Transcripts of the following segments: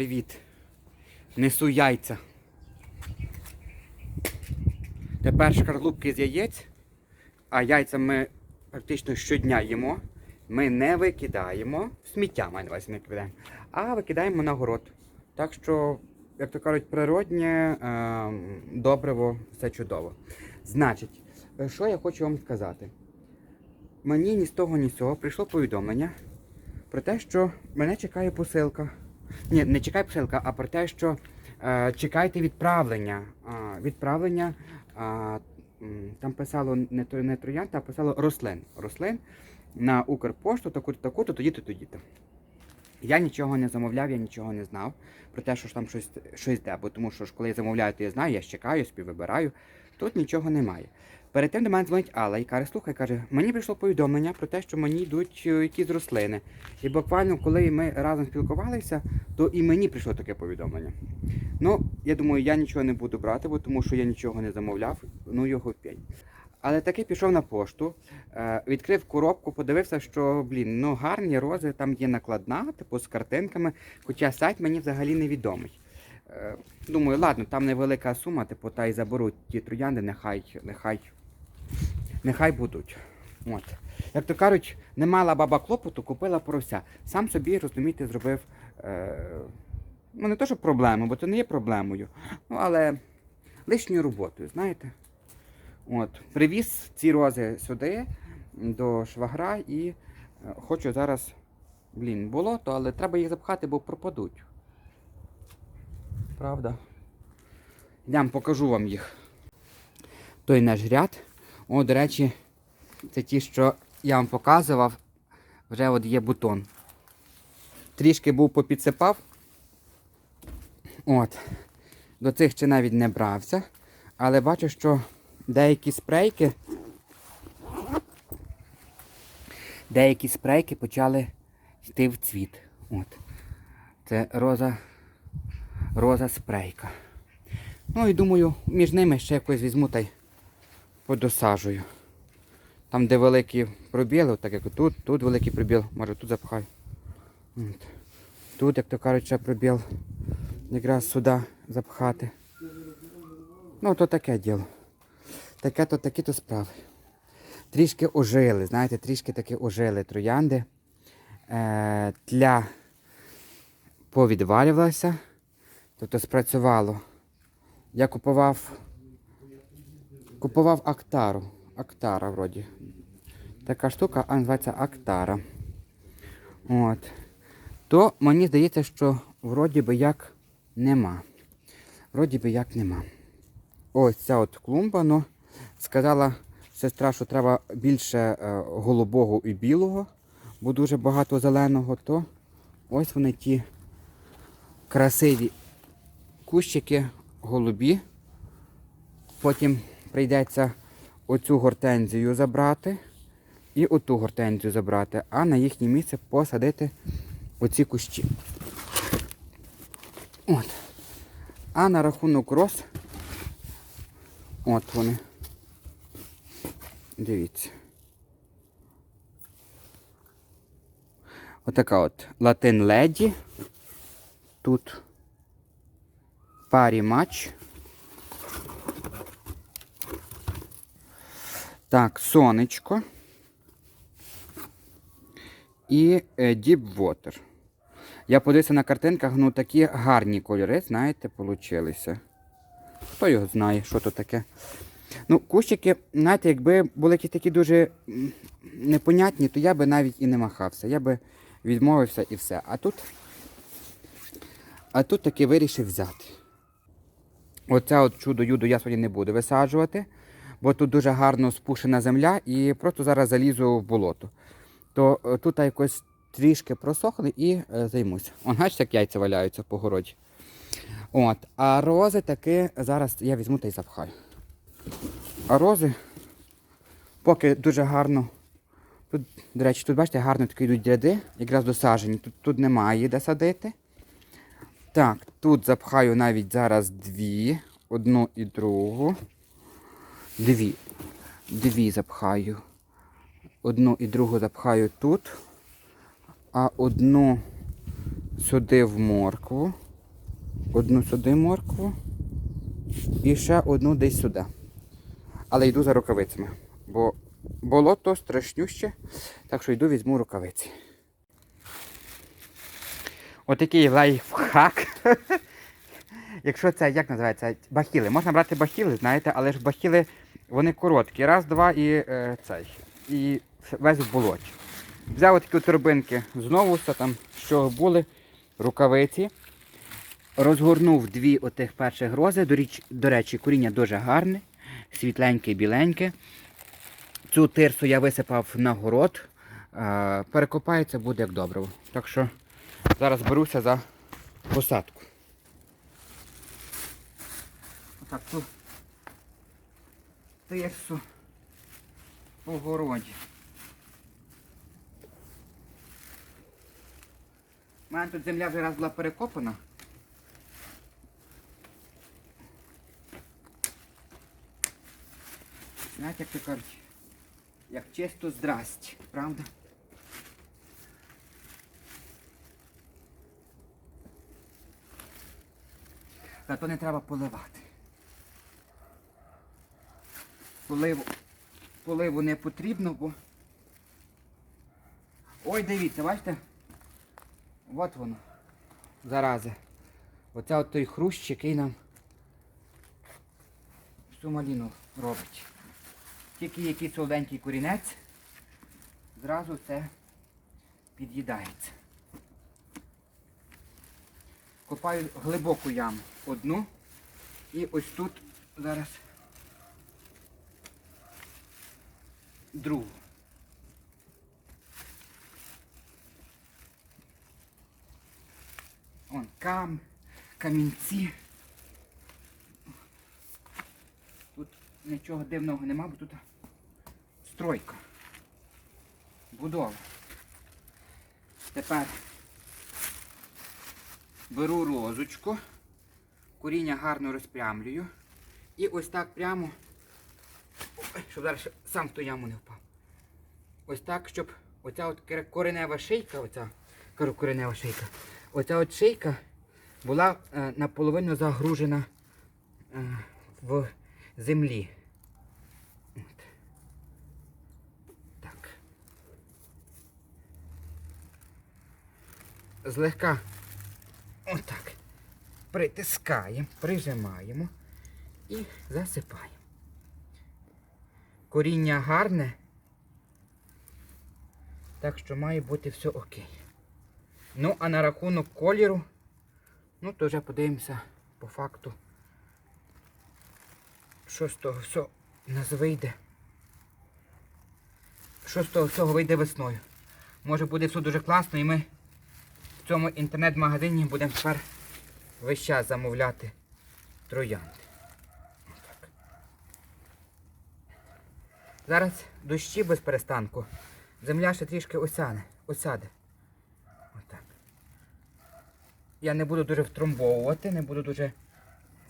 привіт. Несу яйця. Тепер шкарлупки з яєць, а яйця ми практично щодня їмо. Ми не викидаємо, сміття маю на не викидаємо, а викидаємо на город. Так що, як то кажуть, природнє е, добриво, все чудово. Значить, е, що я хочу вам сказати? Мені ні з того, ні з цього прийшло повідомлення про те, що мене чекає посилка. Ні, не чекає посилка, а про те, що е, чекайте відправлення. А, відправлення а, там писало не, не троянд, а писало рослин. Рослин на Укрпошту, таку-то, таку-то, тоді-то, тоді-то. Я нічого не замовляв, я нічого не знав про те, що ж там щось, щось йде. Бо тому що ж, коли я замовляю, то я знаю, я ж чекаю, співвибираю. Тут нічого немає. Перед тим до мене дзвонить Алла і каже, слухай, каже, мені прийшло повідомлення про те, що мені йдуть е, якісь рослини. І буквально, коли ми разом спілкувалися, то і мені прийшло таке повідомлення. Ну, я думаю, я нічого не буду брати, бо тому що я нічого не замовляв, ну його пень. Але таки пішов на пошту, е, відкрив коробку, подивився, що блін, ну гарні рози, там є накладна, типу з картинками, хоча сайт мені взагалі невідомий. Е, Думаю, ладно, там невелика сума, типу, та й заберуть ті троянди, нехай, нехай, нехай будуть. От. Як то кажуть, не мала баба клопоту, купила порося. Сам собі, розумієте, зробив. Е, ну, не то, що проблему, бо це не є проблемою. Ну, але лишньою роботою, знаєте. От, привіз ці рози сюди, до швагра, і е, хочу зараз. Блін, болото, але треба їх запхати, бо пропадуть. Правда? Йдемо, покажу вам їх. Той наш ряд. О, до речі, це ті, що я вам показував. Вже от є бутон. Трішки був попідсипав. От. До цих ще навіть не брався. Але бачу, що деякі спрейки. Деякі спрейки почали йти в цвіт. От. Це роза, роза спрейка. Ну і думаю, між ними ще якось візьму та й подосаджую. Там, де великі пробіли, так як тут, тут великий пробіл, може тут запхаю. От. Тут, як то кажуть, пробіл. Якраз сюди запхати. Ну, то таке діло. Таке то такі то справи. Трішки ожили, знаєте, трішки таки ожили троянди. Е, тля повідвалювалася, тобто спрацювало. Я купував купував Актару. Актара вроді. Така штука, а називається Актара. От. То мені здається, що вроді би як нема. Вроді би як нема. Ось ця от клумба, ну, сказала сестра, що треба більше е, голубого і білого, бо дуже багато зеленого, то ось вони ті красиві кущики голубі. Потім прийдеться оцю гортензію забрати і оту гортензію забрати, а на їхнє місце посадити оці кущі. От. А на рахунок роз, от вони. Дивіться. Отака от латин леді. Тут парі матч. Так, сонечко. І е, Deep Water. Я подивився на картинках, ну такі гарні кольори, знаєте, получилися. Хто його знає, що то таке. Ну, кущики, знаєте, якби були якісь такі дуже непонятні, то я би навіть і не махався. Я би відмовився і все. А тут, а тут таки вирішив взяти. Оце от чудо-юдо я сьогодні не буду висаджувати, бо тут дуже гарно спушена земля і просто зараз залізу в болото. То е, тут якось трішки просохли і е, займуся. Он, бачите, як яйця валяються по городі. От, а рози таки зараз я візьму та й запхаю. А рози поки дуже гарно. Тут, до речі, тут бачите, гарно такі йдуть ряди, якраз досаджені. Тут, тут немає де садити. Так, тут запхаю навіть зараз дві. Одну і другу. Дві. Дві запхаю. Одну і другу запхаю тут. А одну сюди в моркву. одну сюди моркву і ще одну десь сюди. Але йду за рукавицями, бо болото страшнюще, так що йду візьму рукавиці. Отакий лайфхак. Якщо це як називається? Бахіли. Можна брати бахіли, знаєте, але ж бахіли вони короткі. Раз, два і е, цей. І весь в. Взяв такі торбинки знову все там, що були, рукавиці. Розгорнув дві отих перших грози. До, річ, до речі, коріння дуже гарне, світленьке, біленьке. Цю тирсу я висипав на город. Е, перекопається, буде як добриво. Так що зараз беруся за посадку. Отак ту тирсу по городі. У мене тут земля вже раз була перекопана. Знаєте, як то кажуть, як чисто здрасті, правда? Зато не треба поливати. Поливу, поливу не потрібно, бо... Ой, дивіться, бачите? От воно. Зараза. Оце от той хрущ, який нам всю маліну робить. Тільки якийсь солоденький корінець, зразу це під'їдається. Копаю глибоку яму. Одну. І ось тут зараз другу. Он кам, камінці. Тут нічого дивного нема, бо тут стройка. Будова. Тепер беру розочку, коріння гарно розпрямлюю. І ось так прямо, щоб зараз сам в ту яму не впав. Ось так, щоб оця от коренева шийка, оця кажу, коренева шийка, оця от шийка була е, наполовину загружена е, в землі. От. Так. Злегка отак. Притискаємо, прижимаємо і засипаємо. Коріння гарне, так що має бути все окей. Ну, а на рахунок кольору, ну, то вже подивимося по факту, що з того всього у нас вийде. Що з того всього вийде весною. Може буде все дуже класно і ми в цьому інтернет-магазині будемо тепер весь час замовляти троянди. Зараз дощі без перестанку. Земля ще трішки осяне, осяде. Отак. Я не буду дуже втромбовувати, не буду дуже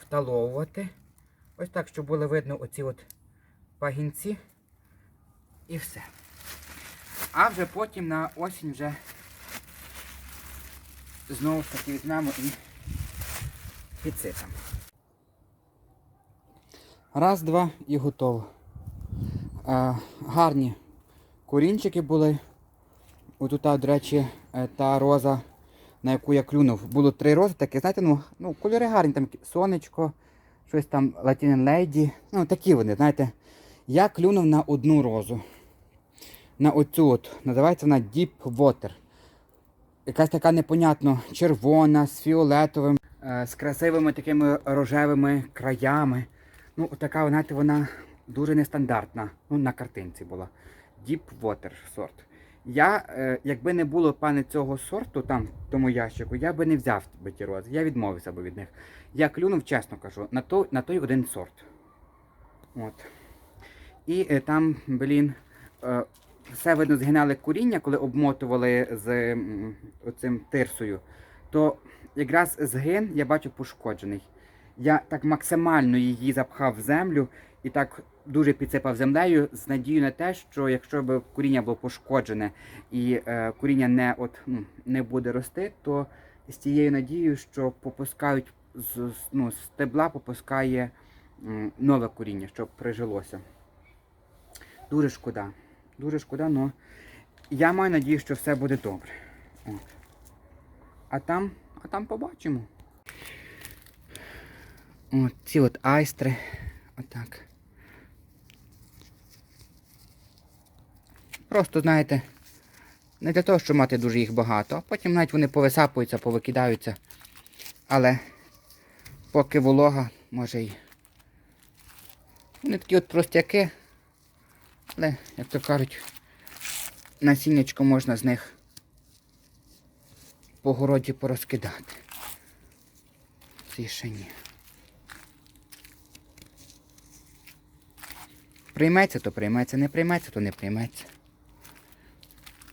вталовувати. Ось так, щоб було видно оці от пагінці. І все. А вже потім на осінь вже знову ж таки візьмемо і підсипемо. Раз, два і готово. Гарні корінчики були. Отут, до речі, е, та роза, на яку я клюнув. Було три рози, такі, знаєте, ну, ну кольори гарні, там сонечко, щось там Latin Lady. Ну, такі вони, знаєте. Я клюнув на одну розу. На оцю от. Називається вона Deep Water. Якась така непонятно червона, з фіолетовим, е, з красивими такими рожевими краями. Ну, така, знаєте, вона дуже нестандартна. Ну, на картинці була. Deep Water сорт. Я, е, якби не було пане цього сорту там в тому ящику, я би не взяв би ті рози. Я відмовився би від них. Я клюнув, чесно кажу, на той, на той один сорт. От. І е, там, блін, е, все видно згинали коріння, коли обмотували з м, оцим тирсою, то якраз згин я бачу пошкоджений. Я так максимально її запхав в землю і так дуже підсипав землею з надією на те, що якщо б коріння було пошкоджене і е, коріння не, от, не буде рости, то з тією надією, що попускають з, ну, стебла попускає м, нове коріння, щоб прижилося. Дуже шкода. Дуже шкода, але я маю надію, що все буде добре. От. А там, а там побачимо. От ці от айстри. Отак. Просто, знаєте, не для того, щоб мати дуже їх багато, потім навіть вони повисапуються, повикидаються. Але поки волога, може й. Вони такі от простяки. Але, як то кажуть, насіннячко можна з них по городі порозкидати. Ці ще. Прийметься, то прийметься, не прийметься, то не прийметься.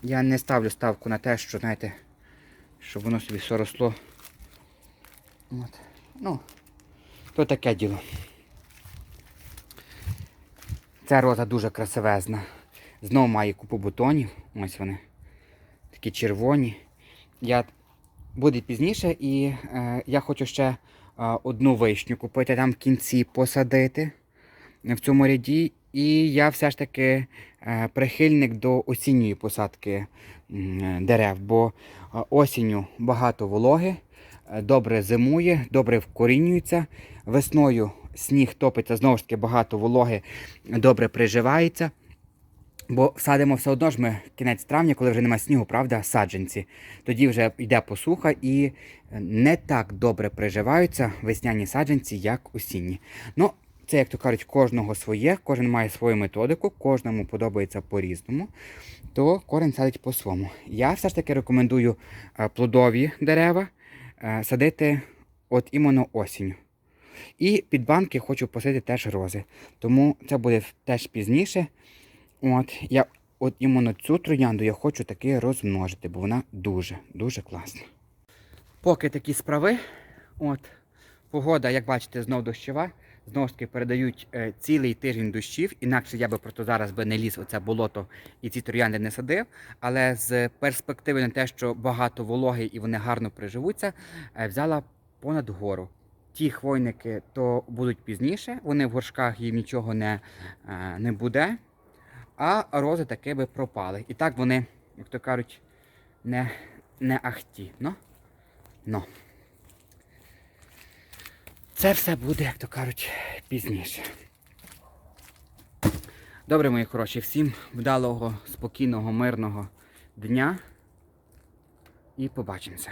Я не ставлю ставку на те, що, знаєте, щоб воно собі все росло. От. Ну, то таке діло. Ця роза дуже красивезна. Знову має купу бутонів. Ось вони. Такі червоні. Я... Буде пізніше і е, я хочу ще е, одну вишню купити, там в кінці посадити в цьому ряді. І я все ж таки е, прихильник до осінньої посадки дерев, бо е, осінню багато вологи, е, добре зимує, добре вкорінюється. Весною сніг топиться, знову ж таки багато вологи, добре приживається. Бо садимо все одно ж ми кінець травня, коли вже немає снігу, правда, саджанці. Тоді вже йде посуха і не так добре приживаються весняні саджанці, як осінні. Ну, це, як то кажуть, кожного своє, кожен має свою методику, кожному подобається по-різному, то кожен садить по-своєму. Я все ж таки рекомендую е, плодові дерева е, садити от іменно осінню. І під банки хочу посадити теж рози. Тому це буде теж пізніше. От, я от іменно цю троянду я хочу таки розмножити, бо вона дуже, дуже класна. Поки такі справи, от, погода, як бачите, знов дощова. Знову ж таки передають е, цілий тиждень дощів, інакше я би просто зараз би не ліз оце болото і ці троянди не садив. Але з перспективи на те, що багато вологи і вони гарно приживуться, е, взяла понад гору. Ті хвойники то будуть пізніше, вони в горшках їм нічого не, е, не буде. А рози таки би пропали. І так вони, як то кажуть, не, не ахті. Ну? Ну. Це все буде, як то кажуть, пізніше. Добре, мої хороші, всім вдалого, спокійного, мирного дня. І побачимося.